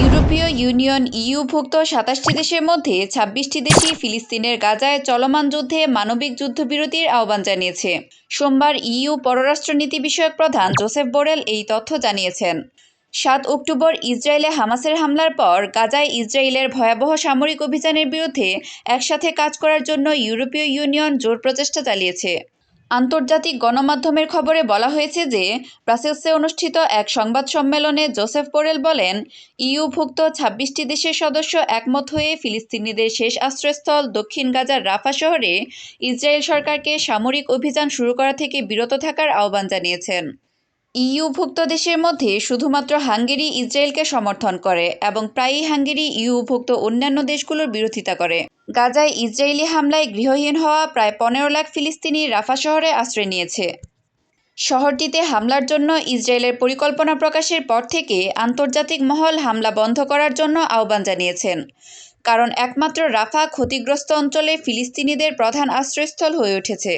ইউরোপীয় ইউনিয়ন ইইউভুক্ত সাতাশটি দেশের মধ্যে ছাব্বিশটি দেশই ফিলিস্তিনের গাজায় চলমান যুদ্ধে মানবিক যুদ্ধবিরতির আহ্বান জানিয়েছে। সোমবার ইইউ পররাষ্ট্রনীতি বিষয়ক প্রধান জোসেফ বোরেল এই তথ্য জানিয়েছেন। সাত অক্টোবর ইসরায়েলে হামাসের হামলার পর গাজায় ইসরায়েলের ভয়াবহ সামরিক অভিযানের বিরুদ্ধে একসাথে কাজ করার জন্য ইউরোপীয় ইউনিয়ন জোর প্রচেষ্টা চালিয়েছে। আন্তর্জাতিক গণমাধ্যমের খবরে বলা হয়েছে যে ব্রাসেলসে অনুষ্ঠিত এক সংবাদ সম্মেলনে জোসেফ বোরেল বলেন ইউভুক্ত ছাব্বিশটি দেশের সদস্য একমত হয়ে ফিলিস্তিনিদের শেষ আশ্রয়স্থল দক্ষিণ গাজার রাফা শহরে ইসরায়েল সরকারকে সামরিক অভিযান শুরু করা থেকে বিরত থাকার আহ্বান জানিয়েছেন। ইইউভুক্ত দেশের মধ্যে শুধুমাত্র হাঙ্গেরি ইসরায়েলকে সমর্থন করে এবং প্রায়ই হাঙ্গেরি ইইউভুক্ত অন্যান্য দেশগুলোর বিরোধিতা করে। গাজায় ইসরায়েলি হামলায় গৃহহীন হওয়া প্রায় পনেরো লাখ ফিলিস্তিনি রাফা শহরে আশ্রয় নিয়েছে। শহরটিতে হামলার জন্য ইসরায়েলের পরিকল্পনা প্রকাশের পর থেকে আন্তর্জাতিক মহল হামলা বন্ধ করার জন্য আহ্বান জানিয়েছেন। কারণ একমাত্র রাফা ক্ষতিগ্রস্ত অঞ্চলে ফিলিস্তিনিদের প্রধান আশ্রয়স্থল হয়ে উঠেছে।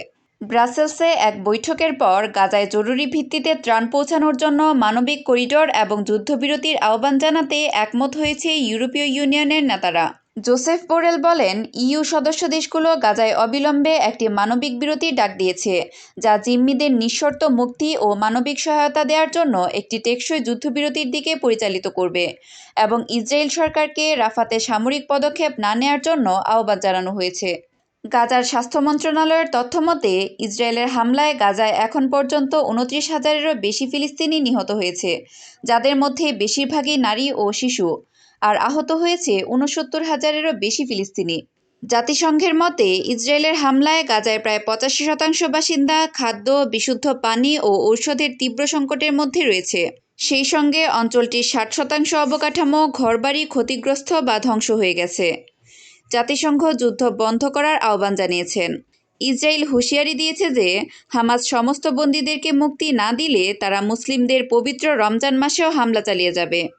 ব্রাসেলসে এক বৈঠকের পর গাজায় জরুরি ভিত্তিতে ত্রাণ পৌঁছানোর জন্য মানবিক করিডোর এবং যুদ্ধবিরতির আহ্বান জানাতে একমত হয়েছে ইউরোপীয় ইউনিয়নের নেতারা। জোসেফ বোরেল বলেন, ইইউ সদস্য দেশগুলো গাজায় অবিলম্বে একটি মানবিক বিরতির ডাক দিয়েছে, যা জিম্মিদের নিঃশর্ত মুক্তি ও মানবিক সহায়তা দেওয়ার জন্য একটি টেকসই যুদ্ধবিরতির দিকে পরিচালিত করবে এবং ইসরায়েল সরকারকে রাফাতে সামরিক পদক্ষেপ না নেওয়ার জন্য আহ্বান জানানো হয়েছে। গাজার স্বাস্থ্য মন্ত্রণালয়ের তথ্য মতে, ইসরায়েলের হামলায় গাজায় এখন পর্যন্ত উনত্রিশ হাজারেরও বেশি ফিলিস্তিনি নিহত হয়েছে, যাদের মধ্যে বেশিরভাগই নারী ও শিশু, আর আহত হয়েছে ঊনসত্তর হাজারেরও বেশি ফিলিস্তিনি। জাতিসংঘের মতে, ইসরায়েলের হামলায় গাজায় প্রায় পঁচাশি শতাংশ বাসিন্দা খাদ্য, বিশুদ্ধ পানি ও ঔষধের তীব্র সংকটের মধ্যে রয়েছে। সেই সঙ্গে অঞ্চলটির ষাট শতাংশ অবকাঠামো ঘরবাড়ি ক্ষতিগ্রস্ত বা ধ্বংস হয়ে গেছে। জাতিসংঘ যুদ্ধ বন্ধ করার আহ্বান জানিয়েছেন। ইসরায়েল হুঁশিয়ারি দিয়েছে যে, হামাস সমস্ত বন্দীদেরকে মুক্তি না দিলে তারা মুসলিমদের পবিত্র রমজান মাসেও হামলা চালিয়ে যাবে।